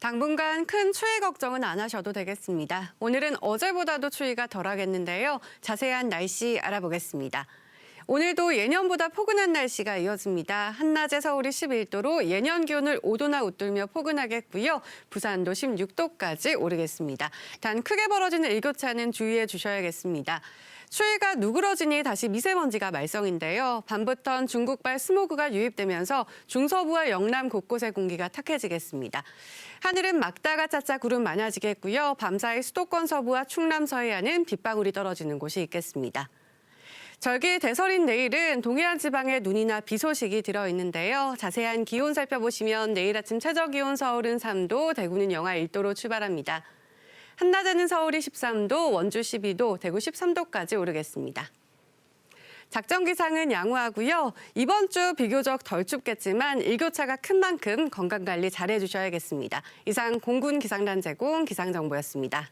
당분간 큰 추위 걱정은 안 하셔도 되겠습니다. 오늘은 어제보다도 추위가 덜하겠는데요. 자세한 날씨 알아보겠습니다. 오늘도 예년보다 포근한 날씨가 이어집니다. 한낮에 서울이 11도로 예년 기온을 5도나 웃돌며 포근하겠고요. 부산도 16도까지 오르겠습니다. 단 크게 벌어지는 일교차는 주의해 주셔야겠습니다. 추위가 누그러지니 다시 미세먼지가 말썽인데요. 밤부턴 중국발 스모그가 유입되면서 중서부와 영남 곳곳의 공기가 탁해지겠습니다. 하늘은 막다가 차차 구름 많아지겠고요. 밤사이 수도권 서부와 충남 서해안은 빗방울이 떨어지는 곳이 있겠습니다. 절기 대설인 내일은 동해안 지방에 눈이나 비 소식이 들어있는데요. 자세한 기온 살펴보시면 내일 아침 최저 기온 서울은 3도, 대구는 영하 1도로 출발합니다. 한낮에는 서울이 13도, 원주 12도, 대구 13도까지 오르겠습니다. 작전 기상은 양호하고요. 이번 주 비교적 덜 춥겠지만 일교차가 큰 만큼 건강 관리 잘 해 주셔야겠습니다. 이상 공군 기상단 제공 기상정보였습니다.